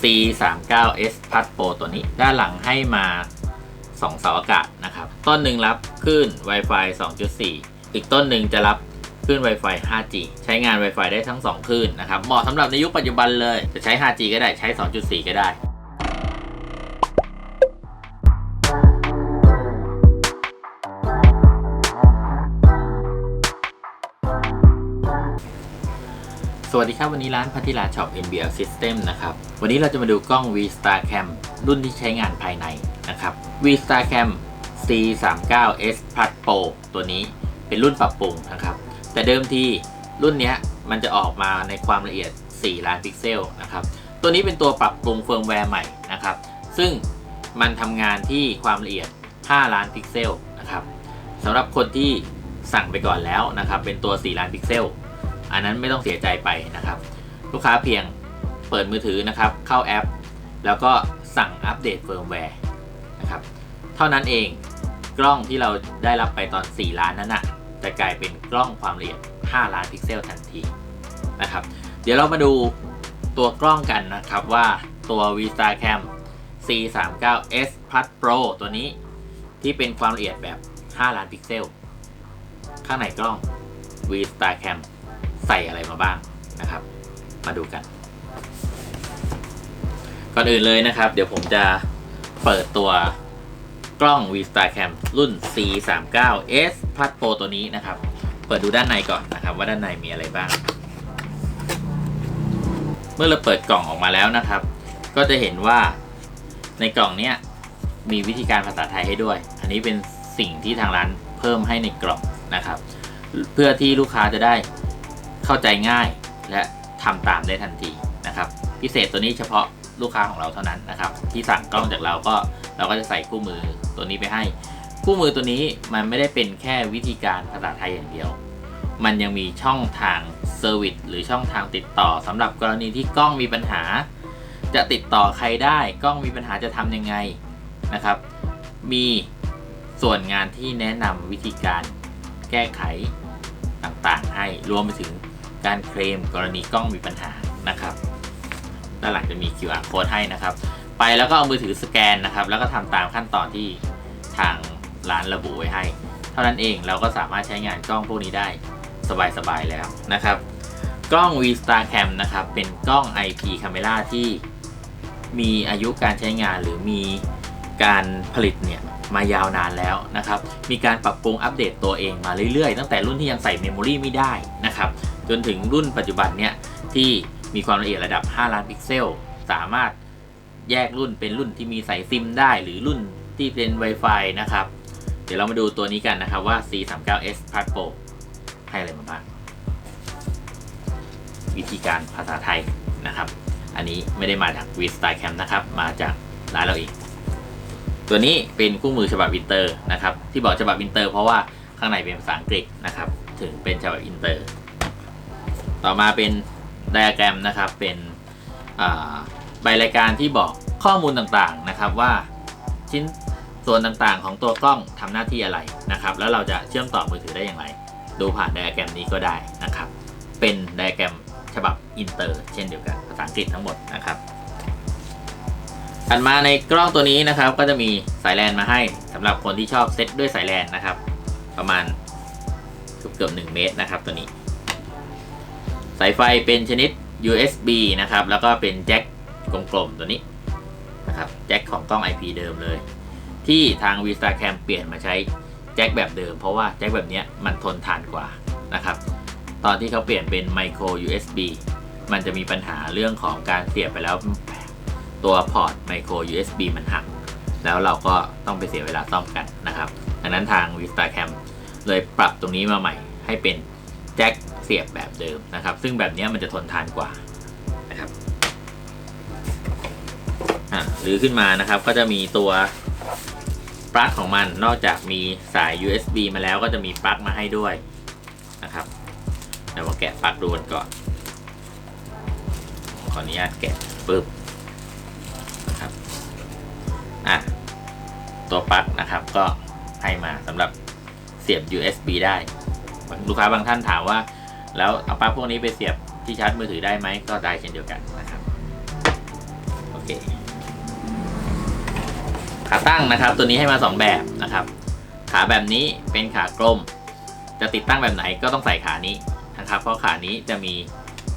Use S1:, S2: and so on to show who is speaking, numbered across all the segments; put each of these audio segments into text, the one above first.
S1: C39S Plus Pro ตัวนี้ ด้านหลังให้มา2เสาอากาศนะครับ ต้นหนึ่งรับคลื่น Wi-Fi 2.4 อีกต้นหนึ่งจะรับคลื่น Wi-Fi 5G ใช้งาน Wi-Fi ได้ทั้ง 2 คลื่นนะครับ เหมาะสำหรับในยุคปัจจุบันเลย จะใช้ 5G ก็ได้ ใช้ 2.4 ก็ได้ วัสดีครับ วันนี้ร้านพัทิลาช็อป NBL System นะครับ วันนี้เราจะมาดูกล้อง V Star Cam รุ่นที่ใช้งานภายในนะครับ V Star Cam C39S Plus Pro ตัวนี้เป็นรุ่นปรับปรุงนะครับ แต่เดิมทีรุ่นนี้มันจะออกมาในความละเอียด 4 ล้านพิกเซลนะครับ ตัวนี้เป็นตัวปรับปรุงเฟิร์มแวร์ใหม่นะครับ ซึ่งมันทำงานที่ความละเอียด 5 ล้านพิกเซลนะครับสำหรับคนที่สั่งไปก่อนแล้วนะครับ เป็นตัว 4 ล้านพิกเซล อันนั้นไม่ต้องเสียใจไปนะครับ ลูกค้าเพียงเปิดมือถือนะครับ เข้าแอป แล้วก็สั่งอัปเดตเฟิร์มแวร์นะครับ เท่านั้นเองกล้องที่เราได้รับไปตอน 4 ล้านนั้นนะจะกลายเป็นกล้องความละเอียด 5 ล้านพิกเซลทันทีนะครับ เดี๋ยวเรามาดูตัวกล้องกันนะครับว่าตัว VStarCam C39S Plus Pro ตัวนี้ที่เป็นความละเอียดแบบ 5 ล้านพิกเซล ข้างในกล้อง VStarCam ใส่อะไรมาบ้างนะครับ มาดูกัน ก่อนอื่นเลยนะครับ เดี๋ยวผมจะเปิดตัวกล้อง VStarCam รุ่น C39S Plus Pro ตัวนี้นะครับ เปิดดูด้านในก่อนนะครับ ว่าด้านในมีอะไรบ้าง เมื่อเราเปิดกล่องออกมาแล้วนะครับ ก็จะเห็นว่าในกล่องเนี้ยมีวิธีการภาษาไทยให้ด้วย อันนี้เป็นสิ่งที่ทางร้านเพิ่มให้ในกล่องนะครับ เพื่อที่ลูกค้าจะได้ เข้าใจง่ายและทำตามได้ทันทีนะครับ พิเศษตัวนี้เฉพาะลูกค้าของเราเท่านั้นนะครับ ที่สั่งกล้องจากเราก็เราก็จะใส่คู่มือตัวนี้ไปให้ คู่มือตัวนี้มันไม่ได้เป็นแค่วิธีการภาษาไทยอย่างเดียว มันยังมีช่องทางเซอร์วิสหรือช่องทางติดต่อสำหรับกรณีที่กล้องมีปัญหา จะติดต่อใครได้ กล้องมีปัญหาจะทำยังไงนะครับ มีส่วนงานที่แนะนำวิธีการแก้ไขต่างๆ ให้รวมไปถึง การเคลมกรณีกล้องมีปัญหานะครับด้านหลังจะมี QR code ให้นะครับ ไปแล้วก็เอามือถือสแกนนะครับ แล้วก็ทำตามขั้นตอนที่ทางร้านระบุไว้ให้ เท่านั้นเองเราก็สามารถใช้งานกล้องพวกนี้ได้สบายๆแล้วนะครับ กล้อง V Star Cam นะครับ เป็นกล้อง IP Camera ที่มีอายุการใช้งานหรือมีการผลิตเนี่ย มายาวนานแล้วนะครับ มีการปรับปรุงอัปเดตตัวเองมาเรื่อยๆ ตั้งแต่รุ่นที่ยังใส่เมมโมรีไม่ได้นะครับ จนถึงรุ่นปัจจุบันเนี่ยที่มีความละเอียดระดับ 5 ล้านพิกเซล สามารถแยกรุ่นเป็นรุ่นที่มีใส่ซิมได้ หรือรุ่นที่เป็น Wi-Fi นะครับ เดี๋ยวเรามาดูตัวนี้กันนะครับว่า C39S Plus Pro ให้อะไรมาบ้าง วิธีการภาษาไทยนะครับ อันนี้ไม่ได้มาจาก v s t y l e Cam นะครับ มาจากร้านเราเอง ตัวนี้เป็นคู่มือฉบับอินเตอร์นะครับ ที่บอกฉบับอินเตอร์เพราะว่าข้างในเป็นภาษาอังกฤษนะครับ ถึงเป็นฉบับอินเตอร์ ต่อมาเป็นไดอะแกรมนะครับ เป็นใบรายการที่บอกข้อมูลต่างๆนะครับว่าชิ้นส่วนต่างๆ ของตัวกล้องทำหน้าที่อะไรนะครับ แล้วเราจะเชื่อมต่อมือถือได้อย่างไร ดูผ่านไดอะแกรมนี้ก็ได้นะครับ เป็นไดอะแกรมฉบับอินเตอร์เช่นเดียวกันภาษาอังกฤษทั้งหมดนะครับ ถัดมาในกล้องตัวนี้นะครับ ก็จะมีสายแลนมาให้สำหรับคนที่ชอบเซตด้วยสายแลนนะครับ ประมาณเกือบเกือบ1เมตรนะครับ ตัวนี้ สายไฟเป็นชนิด USB นะครับ แล้วก็เป็นแจ็คกลมๆตัวนี้นะครับแจ็คของกล้อง IP เดิมเลย ที่ทาง VistaCam เปลี่ยนมาใช้แจ็คแบบเดิม เพราะว่าแจ็คแบบนี้มันทนทานกว่านะครับ ตอนที่เขาเปลี่ยนเป็น Micro USB มันจะมีปัญหาเรื่องของการเสียบไปแล้ว ตัวพอร์ต Micro USB มันหัก แล้วเราก็ต้องไปเสียเวลาซ่อมกันนะครับดังนั้นทาง v s t a r Cam เลยปรับตรงนี้มาใหม่ ให้เป็นแจ็คเสียบแบบเดิมนะครับ ซึ่งแบบนี้มันจะทนทานกว่านะครับอะหรือขึ้นมานะครับก็จะมีตัวปลั๊กของมันนอกจากมีสาย USB มาแล้วก็จะมีปลั๊กมาให้ด้วยนะครับเดี๋ยวมาแกะปลั๊กดูกันก่อนขออนุญาตแกะปึ๊บ อะตัวปลั๊กนะครับก็ให้มาสำหรับเสียบ USB ได้ลูกค้าบางท่านถามว่า แล้วเอาปลั๊กพวกนี้ไปเสียบที่ชาร์จมือถือได้ไหมก็ได้เช่นเดียวกันนะครับโอเคขาตั้งนะครับ ตัวนี้ให้มาสองแบบนะครับ ขาแบบนี้เป็นขากลม จะติดตั้งแบบไหนก็ต้องใส่ขานี้นะครับ เพราะขานี้จะมี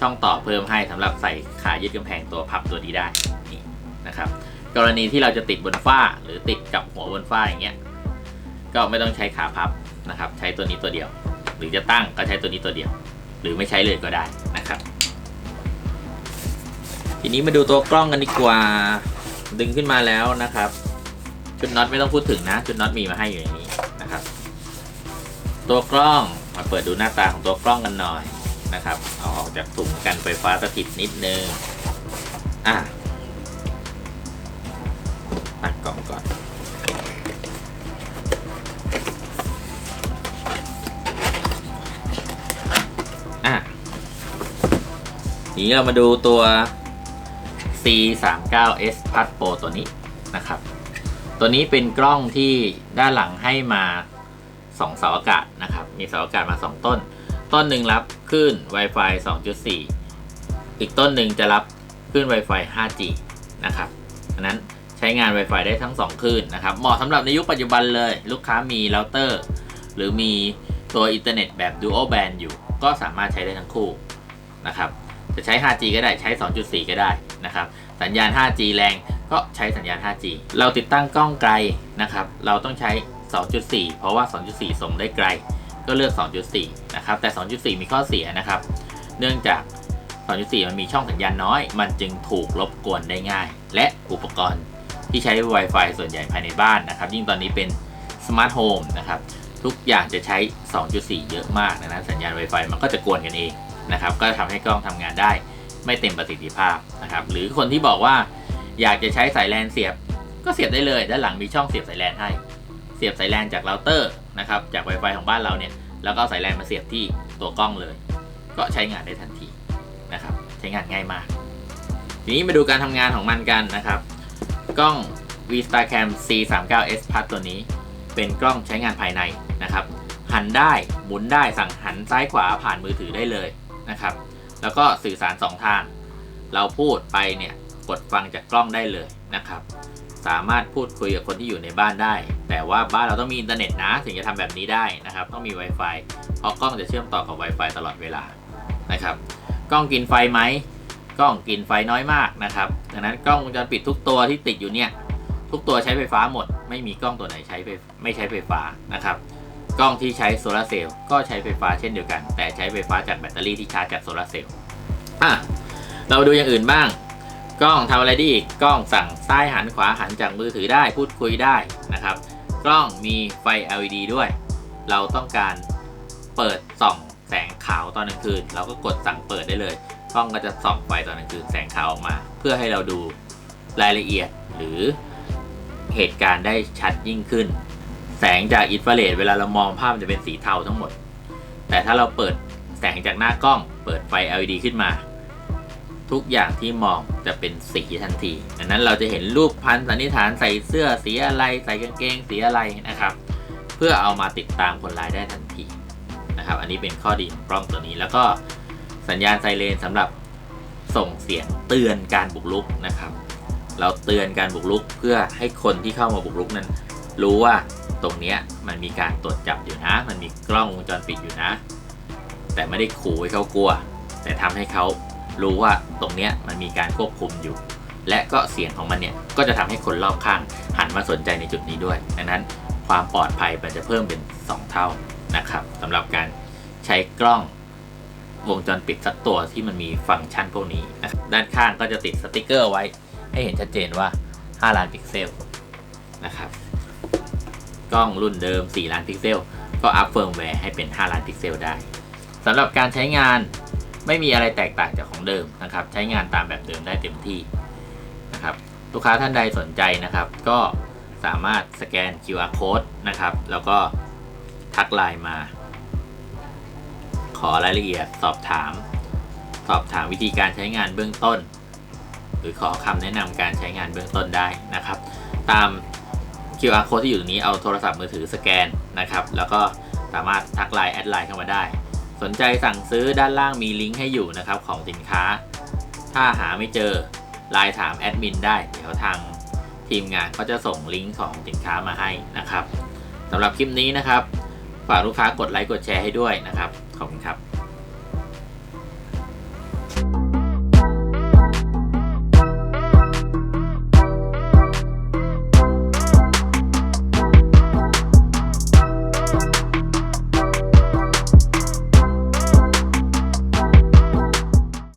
S1: ช่องต่อเพิ่มให้สำหรับใส่ขายึดกำแพงตัวพับตัวนี้ได้นี่นะครับ กรณีที่เราจะติดบนฝ้าหรือติดกับหัวบนฝ้าอย่างเงี้ยก็ไม่ต้องใช้ขาพับนะครับ ใช้ตัวนี้ตัวเดียว หรือจะตั้งก็ใช้ตัวนี้ตัวเดียว หรือไม่ใช้เลยก็ได้นะครับ ทีนี้มาดูตัวกล้องกันดีกว่าดึงขึ้นมาแล้วนะครับ ชุดน็อตไม่ต้องพูดถึงนะชุดน็อตมีมาให้อยู่ในนี้นะครับ ตัวกล้องมาเปิดดูหน้าตาของตัวกล้องกันหน่อยนะครับ เอาออกจากถุงกันไฟฟ้าสถิตนิดนึงอะ กล่องก่อน อะทีนี้เรามาดูตัว C39S Plus Pro ตัวนี้นะครับ ตัวนี้เป็นกล้องที่ด้านหลังให้มา2เสาอากาศนะครับ มีเสาอากาศมา 2 ต้น ต้นหนึ่งรับคลื่น Wi-Fi 2.4 อีกต้นหนึ่งจะรับคลื่น Wi-Fi 5G นะครับอันนั้น ช้งาน Wi-Fi ได้ทั้ง 2 คลื่นนะครับ เหมาะสำหรับในยุคปัจจุบันเลย ลูกค้ามีเราเตอร์ หรือมีตัวอินเทอร์เน็ตแบบ Dual Band อยู่ ก็สามารถใช้ได้ทั้งคู่นะครับ จะใช้ 5G ก็ได้ใช้ 2.4 ก็ได้นะครับ สัญญาณ 5G แรงก็ใช้สัญญาณ 5G เราติดตั้งกล้องไกลนะครับ เราต้องใช้ 2.4 เพราะว่า 2.4 ส่งได้ไกล ก็เลือก 2.4 นะครับ แต่ 2.4 มีข้อเสียนะครับ เนื่องจาก 2.4 มันมีช่องสัญญาณน้อย มันจึงถูกรบกวนได้ง่าย และอุปกรณ์ ที่ใช้ Wi-Fi ส่วนใหญ่ภายในบ้านนะครับ ยิ่งตอนนี้เป็นสมาร์ทโฮมนะครับ ทุกอย่างจะใช้ 2.4 เยอะมากดังนั้นสัญญาณ Wi-Fi มันก็จะกวนกันเองนะครับ ก็ทำให้กล้องทำงานได้ไม่เต็มประสิทธิภาพนะครับ หรือคนที่บอกว่าอยากจะใช้สายแลนเสียบ ก็เสียบได้เลย ด้านหลังมีช่องเสียบสายแลนให้ เสียบสายแลนจากเราเตอร์นะครับ จาก Wi-Fi ของบ้านเราเนี่ย แล้วก็สายแลนมาเสียบที่ตัวกล้องเลย ก็ใช้งานได้ทันทีนะครับ ใช้งานง่ายมาก ทีนี้มาดูการทำงานของมันกันนะครับ กล้อง VStarCam C39S Plus ตัวนี้ เป็นกล้องใช้งานภายในนะครับ หันได้หมุนได้สั่งหันซ้ายขวาผ่านมือถือได้เลยนะครับ แล้วก็สื่อสาร 2 ทาง เราพูดไปเนี่ยกดฟังจากกล้องได้เลยนะครับ สามารถพูดคุยกับคนที่อยู่ในบ้านได้ แต่ว่าบ้านเราต้องมีอินเทอร์เน็ตนะ ถึงจะทำแบบนี้ได้นะครับ ต้องมี Wi-Fi เพราะกล้องจะเชื่อมต่อกับ Wi-Fi ตลอดเวลานะครับ กล้องกินไฟไหม กล้องกินไฟน้อยมากนะครับ ดังนั้นกล้องวงจรปิดทุกตัวที่ติดอยู่เนี่ย ทุกตัวใช้ไฟฟ้าหมด ไม่มีกล้องตัวไหนใช้ไฟไม่ใช้ไฟฟ้านะครับ กล้องที่ใช้โซลาร์เซลล์ก็ใช้ไฟฟ้าเช่นเดียวกัน แต่ใช้ไฟฟ้าจากแบตเตอรี่ที่ชาร์จจากโซลาร์เซลล์อะเราดูอย่างอื่นบ้าง กล้องทำอะไรได้อีก กล้องสั่งซ้ายหันขวาหันจากมือถือได้พูดคุยได้นะครับ กล้องมีไฟ LED ด้วย เราต้องการเปิดส่องแสงขาวตอนกลางคืน เราก็กดสั่งเปิดได้เลย กล้องก็จะส่องไฟตอนกลางคืนแสงขาวออกมา เพื่อให้เราดูรายละเอียดหรือเหตุการณ์ได้ชัดยิ่งขึ้น แสงจากอินฟราเรดเวลาเรามองภาพมันจะเป็นสีเทาทั้งหมด แต่ถ้าเราเปิดแสงจากหน้ากล้อง เปิดไฟ LED ขึ้นมา ทุกอย่างที่มองจะเป็นสีทันทีดังนั้นเราจะเห็นรูปพันสันนิษฐานใส่เสื้อสีอะไรใส่กางเกงสีอะไรนะครับ เพื่อเอามาติดตามคนร้ายได้ทันทีนะครับ อันนี้เป็นข้อดีของกล้องตัวนี้แล้วก็ สัญญาณไซเรนสำหรับส่งเสียงเตือนการบุกรุกนะครับ เราเตือนการบุกรุกเพื่อให้คนที่เข้ามาบุกรุกนั้น รู้ว่าตรงเนี้ยมันมีการตรวจจับอยู่นะ มันมีกล้องวงจรปิดอยู่นะ แต่ไม่ได้ขู่ให้เขากลัว แต่ทำให้เขารู้ว่าตรงเนี้ยมันมีการควบคุมอยู่ และก็เสียงของมันเนี่ยก็จะทำให้คนรอบข้างหันมาสนใจในจุดนี้ด้วยดังนั้นความปลอดภัยมันจะเพิ่มเป็น 2 เท่านะครับสำหรับการใช้กล้อง วงจรปิดสักตัวที่มันมีฟังก์ชันพวกนี้นะครับด้านข้างก็จะติดสติกเกอร์ไว้ ให้เห็นชัดเจนว่า 5 ล้านพิกเซลนะครับ กล้องรุ่นเดิม 4 ล้านพิกเซล ก็อัพเฟิร์มแวร์ให้เป็น 5 ล้านพิกเซลได้สำหรับการใช้งานไม่มีอะไรแตกต่างจากของเดิมนะครับ ใช้งานตามแบบเดิมได้เต็มที่นะครับ ลูกค้าท่านใดสนใจนะครับ ก็สามารถสแกน QR code นะครับ แล้วก็ทักไลน์มา อรายละเอียดสอบถาม สอบถามวิธีการใช้งานเบื้องต้น หรือขอคำแนะนำการใช้งานเบื้องต้นได้นะครับ ตาม QR code ที่อยู่ตรงนี้เอาโทรศัพท์มือถือสแกนนะครับ แล้วก็สามารถทักไลน์แอดไลน์เข้ามาได้ สนใจสั่งซื้อด้านล่างมีลิงก์ให้อยู่นะครับของสินค้า ถ้าหาไม่เจอไลน์ถามแอดมินได้ เดี๋ยวทางทีมงานก็จะส่งลิงก์ของสินค้ามาให้นะครับสำหรับคลิปนี้นะครับ ฝากลูกค้ากดไลค์กดแชร์ให้ด้วยนะครับ ขอบคุณครับ